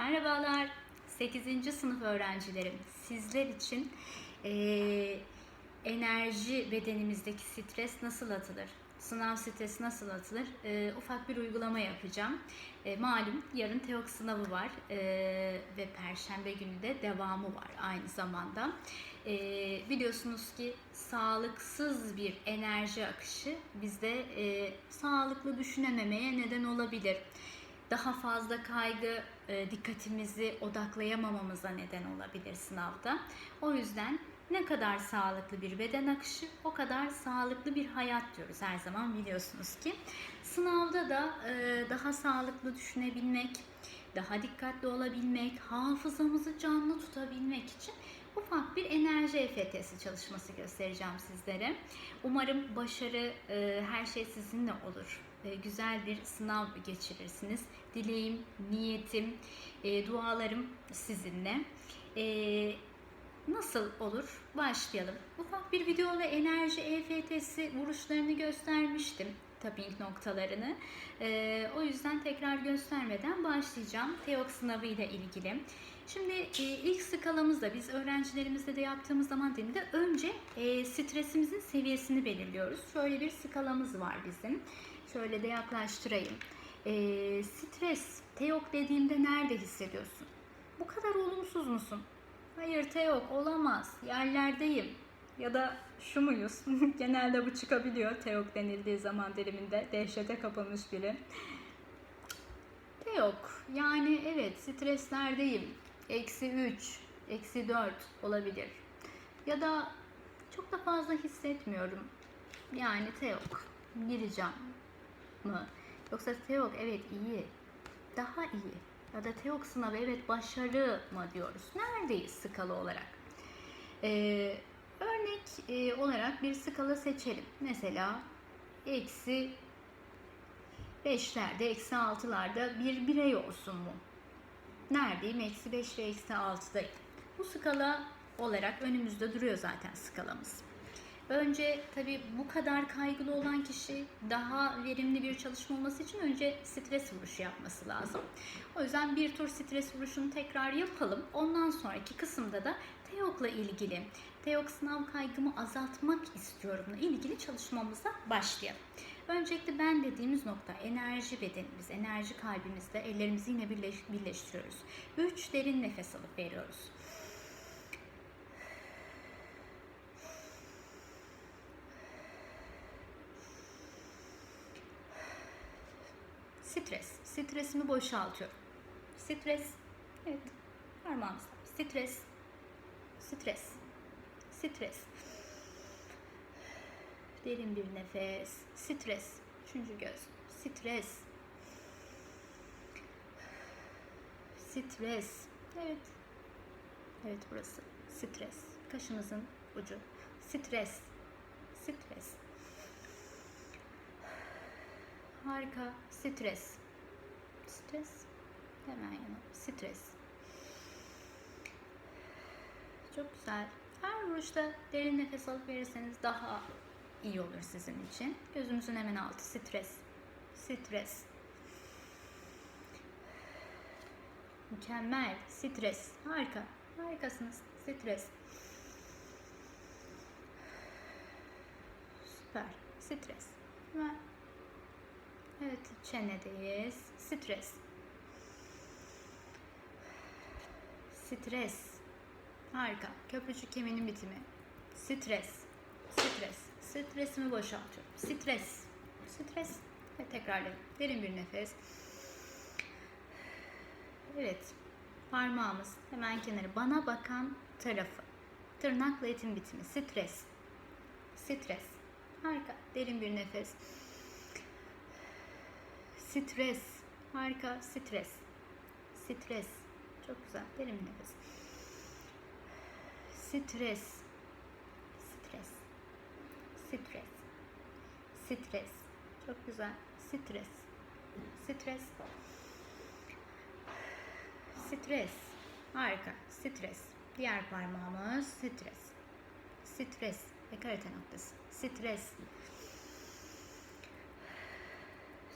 Merhabalar 8. sınıf öğrencilerim. Sizler için eee, enerji bedenimizdeki stres nasıl atılır? Sınav stresi nasıl atılır? Eee, ufak bir uygulama yapacağım. Eee, malum yarın TEOK sınavı var eee, ve Perşembe günü de devamı var aynı zamanda. Eee, biliyorsunuz ki sağlıksız bir enerji akışı bizde eee, sağlıklı düşünememeye neden olabilir daha fazla kaygı e, dikkatimizi odaklayamamamıza neden olabilir sınavda. O yüzden ne kadar sağlıklı bir beden akışı o kadar sağlıklı bir hayat diyoruz her zaman biliyorsunuz ki. Sınavda da e, daha sağlıklı düşünebilmek, daha dikkatli olabilmek, hafızamızı canlı tutabilmek için ufak bir enerji EFT'si çalışması göstereceğim sizlere. Umarım başarı, e, her şey sizinle olur. E, güzel bir sınav geçirirsiniz. Dileğim, niyetim, e, dualarım sizinle. E, nasıl olur? Başlayalım. Ufak bir video ve enerji EFT'si vuruşlarını göstermiştim. Tapping noktalarını. E, o yüzden tekrar göstermeden başlayacağım. TEOK sınavı ile ilgili. Şimdi e, ilk skalamızda biz öğrencilerimizle de yaptığımız zaman dilinde önce e, stresimizin seviyesini belirliyoruz. Şöyle bir skalamız var bizim. Şöyle de yaklaştırayım. E, stres, TEOK dediğimde nerede hissediyorsun? Bu kadar olumsuz musun? Hayır TEOK olamaz. Yerlerdeyim. Ya da şu muyuz? Genelde bu çıkabiliyor TEOK denildiği zaman diliminde. Dehşete kapılmış biri. TEOK. Yani evet streslerdeyim. Eksi 3, eksi 4 olabilir. Ya da çok da fazla hissetmiyorum. Yani TEOK. Gireceğim mı? Yoksa TEOK evet iyi. Daha iyi. Ya da TEOK sınavı evet başarı mı diyoruz? Neredeyiz skala olarak? Ee, örnek e, olarak bir skala seçelim. Mesela eksi 5'lerde, eksi 6'larda bir birey olsun mu? Neredeyim? Eksi 5 ve eksi 6'dayım. Bu skala olarak önümüzde duruyor zaten skalamız. Önce tabii bu kadar kaygılı olan kişi daha verimli bir çalışma olması için önce stres vuruşu yapması lazım. O yüzden bir tur stres vuruşunu tekrar yapalım. Ondan sonraki kısımda da TEOK'la ilgili, TEOK sınav kaygımı azaltmak istiyorumla ilgili çalışmamıza başlayalım. Öncelikle ben dediğimiz nokta enerji bedenimiz, enerji kalbimizde ellerimizi yine birleş, birleştiriyoruz. 3 derin nefes alıp veriyoruz. Stres. Stresimi boşaltıyorum. Stres. Evet. Parmağımızla. Stres. Stres. Stres. Derin bir nefes. Stres. Üçüncü göz. Stres. Stres. Evet. Evet burası. Stres. Kaşınızın ucu. Stres. Stres. Harika. Stres. Stres. Hemen yana. Stres. Çok güzel. Her vuruşta derin nefes alıp verirseniz daha iyi olur sizin için. Gözümüzün hemen altı. Stres. Stres. Mükemmel. Stres. Harika. Harikasınız. Stres. Süper. Stres. Hemen Evet, çenedeyiz. Stres. Stres. Harika. Köprücük kemiğinin bitimi. Stres. Stres. Stresimi boşaltıyorum. Stres. Stres. Ve tekrarlayın. Derin bir nefes. Evet. Parmağımız hemen kenarı. Bana bakan tarafı. Tırnakla etin bitimi. Stres. Stres. Harika. Derin bir nefes. Stres. Harika. Stres. Stres. Çok güzel. Derin nefes. Stres. Stres. Stres. Stres. Çok güzel. Stres. Stres. Stres. Harika. Stres. Diğer parmağımız stres. Stres. Ve karate noktası. Stres.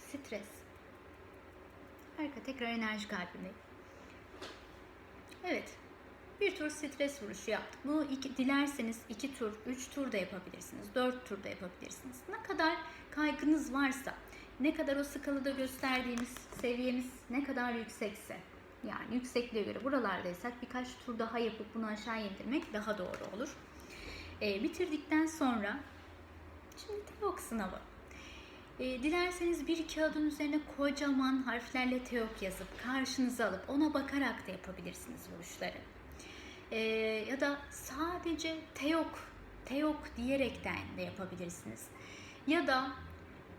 Stres. Harika. Tekrar enerji kalbindeyim. Evet. Bir tur stres vuruşu yaptık. Bunu iki, dilerseniz iki tur, üç tur da yapabilirsiniz. Dört tur da yapabilirsiniz. Ne kadar kaygınız varsa, ne kadar o skalada gösterdiğimiz seviyemiz ne kadar yüksekse, yani yüksekliğe göre buralardaysak birkaç tur daha yapıp bunu aşağı indirmek daha doğru olur. Ee, bitirdikten sonra şimdi TEOK sınavı. E, dilerseniz bir kağıdın üzerine kocaman harflerle TEOK yazıp karşınıza alıp ona bakarak da yapabilirsiniz vuruşları. E, ya da sadece TEOK, TEOK diyerekten de yapabilirsiniz. Ya da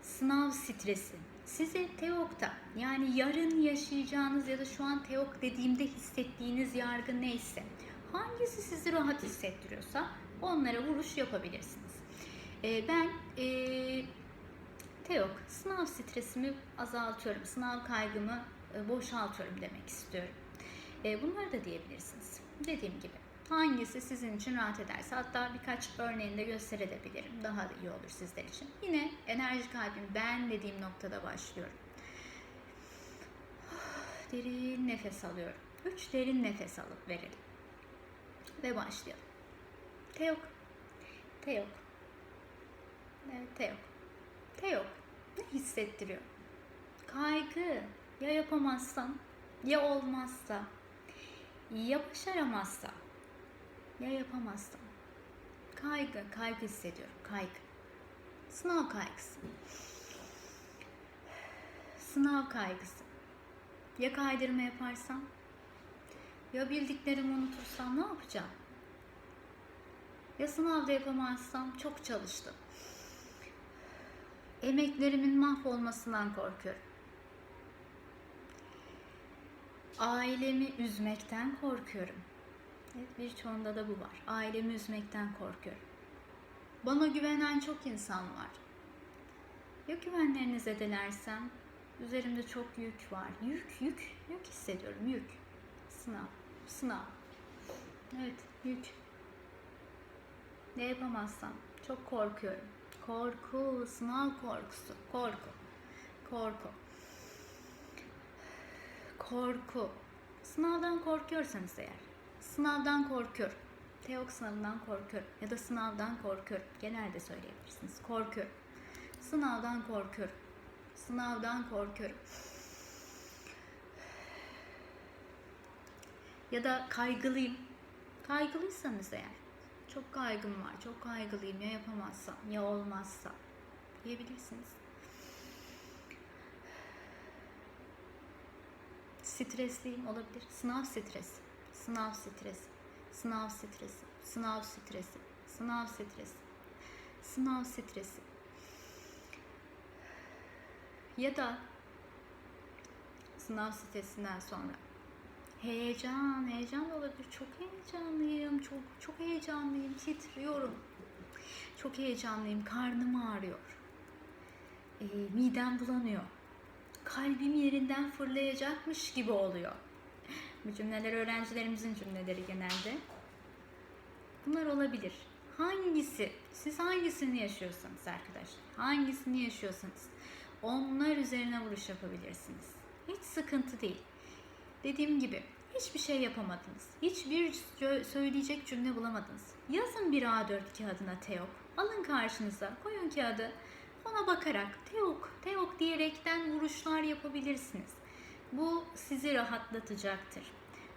sınav stresi. Sizi TEOK'ta yani yarın yaşayacağınız ya da şu an TEOK dediğimde hissettiğiniz yargı neyse hangisi sizi rahat hissettiriyorsa onlara vuruş yapabilirsiniz. E, ben e, TEOK, sınav stresimi azaltıyorum, sınav kaygımı e, boşaltıyorum demek istiyorum. E, bunları da diyebilirsiniz. Dediğim gibi hangisi sizin için rahat ederse hatta birkaç örneğini de gösterebilirim. Daha da iyi olur sizler için. Yine enerji kalbim ben dediğim noktada başlıyorum. Derin nefes alıyorum. Üç derin nefes alıp verelim. Ve başlayalım. Teok. Teok. Evet, Teok. Teok. Ne hissettiriyor? Kaygı. Ya yapamazsam, ya olmazsa, ya başaramazsam, ya yapamazsam. Kaygı, kaygı hissediyorum. Kaygı. Sınav kaygısı. Sınav kaygısı. Ya kaydırma yaparsam? Ya bildiklerimi unutursam ne yapacağım? Ya sınavda yapamazsam çok çalıştım. Emeklerimin mahvolmasından korkuyorum. Ailemi üzmekten korkuyorum. Evet, birçoğunda da bu var. Ailemi üzmekten korkuyorum. Bana güvenen çok insan var. Ya güvenlerini zedelersem? Üzerimde çok yük var. Yük, yük, yük hissediyorum. Yük. Sınav, sınav. Evet, yük. Ne yapamazsam? Çok korkuyorum. Korku, sınav korkusu. Korku. Korku. Korku. Sınavdan korkuyorsanız eğer. Sınavdan korkuyorum. Teok sınavından korkuyorum. Ya da sınavdan korkuyorum. Genelde söyleyebilirsiniz. Korkuyorum. Sınavdan korkuyorum. Sınavdan korkuyorum. Ya da kaygılıyım. Kaygılıysanız eğer. Çok kaygım var. Çok kaygılıyım. Ya yapamazsam, ya olmazsa diyebilirsiniz. Stresliyim olabilir. Sınav stresi. Sınav stresi. Sınav stresi. Sınav stresi. Sınav stresi. Sınav stresi. Ya da sınav stresinden sonra heyecan, heyecan da olabilir. Çok heyecanlıyım, çok çok heyecanlıyım, titriyorum. Çok heyecanlıyım, karnım ağrıyor. E, midem bulanıyor. Kalbim yerinden fırlayacakmış gibi oluyor. Bu cümleler öğrencilerimizin cümleleri genelde. Bunlar olabilir. Hangisi, siz hangisini yaşıyorsanız arkadaşlar, hangisini yaşıyorsanız onlar üzerine vuruş yapabilirsiniz. Hiç sıkıntı değil. Dediğim gibi hiçbir şey yapamadınız. Hiçbir söyleyecek cümle bulamadınız. Yazın bir A4 kağıdına Teok. Alın karşınıza, koyun kağıdı. Ona bakarak Teok, Teok diyerekten vuruşlar yapabilirsiniz. Bu sizi rahatlatacaktır.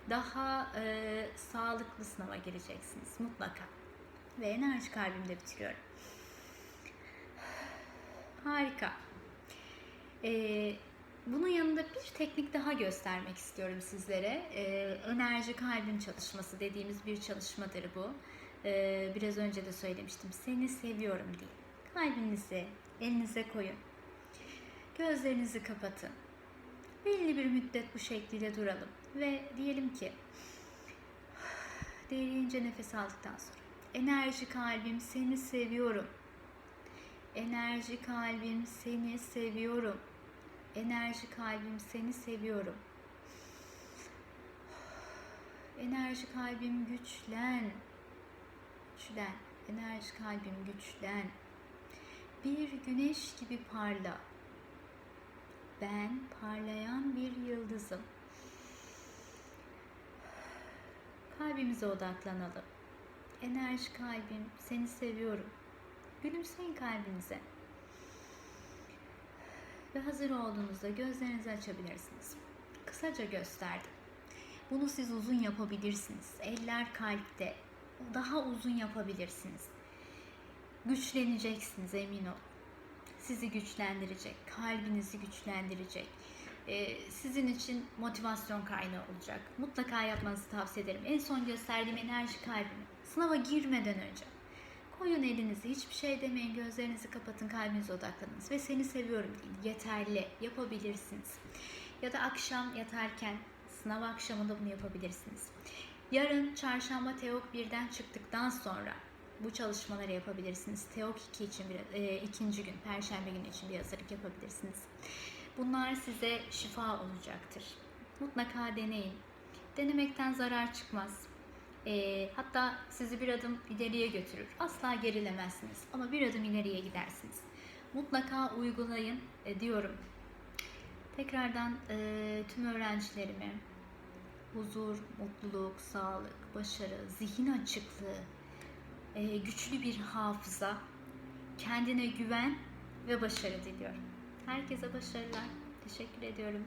Daha e, sağlıklı sınava gireceksiniz mutlaka. Ve enerji kalbimde bitiriyorum. Harika. Ee, bunun yanında bir teknik daha göstermek istiyorum sizlere. Ee, enerji kalbin çalışması dediğimiz bir çalışmadır bu. Ee, biraz önce de söylemiştim. Seni seviyorum diye. Kalbinizi elinize koyun. Gözlerinizi kapatın. Belli bir müddet bu şekliyle duralım. Ve diyelim ki derince nefes aldıktan sonra enerji kalbim seni seviyorum. Enerji kalbim seni seviyorum. Enerji kalbim seni seviyorum. Enerji kalbim güçlen. Güçlen. Enerji kalbim güçlen. Bir güneş gibi parla. Ben parlayan bir yıldızım. Kalbimize odaklanalım. Enerji kalbim, seni seviyorum. Gülümseyin kalbinize. Ve hazır olduğunuzda gözlerinizi açabilirsiniz. Kısaca gösterdim. Bunu siz uzun yapabilirsiniz. Eller kalpte. Daha uzun yapabilirsiniz. Güçleneceksiniz emin olun. Sizi güçlendirecek, kalbinizi güçlendirecek. Ee, sizin için motivasyon kaynağı olacak. Mutlaka yapmanızı tavsiye ederim. En son gösterdiğim enerji kalbimi. Sınava girmeden önce. Koyun elinizi, hiçbir şey demeyin, gözlerinizi kapatın, kalbinize odaklanınız ve seni seviyorum deyin. Yeterli, yapabilirsiniz. Ya da akşam yatarken, sınav akşamında bunu yapabilirsiniz. Yarın çarşamba Teok 1'den çıktıktan sonra bu çalışmaları yapabilirsiniz. Teok 2 için bir, e, ikinci gün, perşembe günü için bir hazırlık yapabilirsiniz. Bunlar size şifa olacaktır. Mutlaka deneyin. Denemekten zarar çıkmaz. E, hatta sizi bir adım ileriye götürür. Asla gerilemezsiniz ama bir adım ileriye gidersiniz. Mutlaka uygulayın e, diyorum. Tekrardan e, tüm öğrencilerime huzur, mutluluk, sağlık, başarı, zihin açıklığı, e, güçlü bir hafıza, kendine güven ve başarı diliyorum. Herkese başarılar. Teşekkür ediyorum.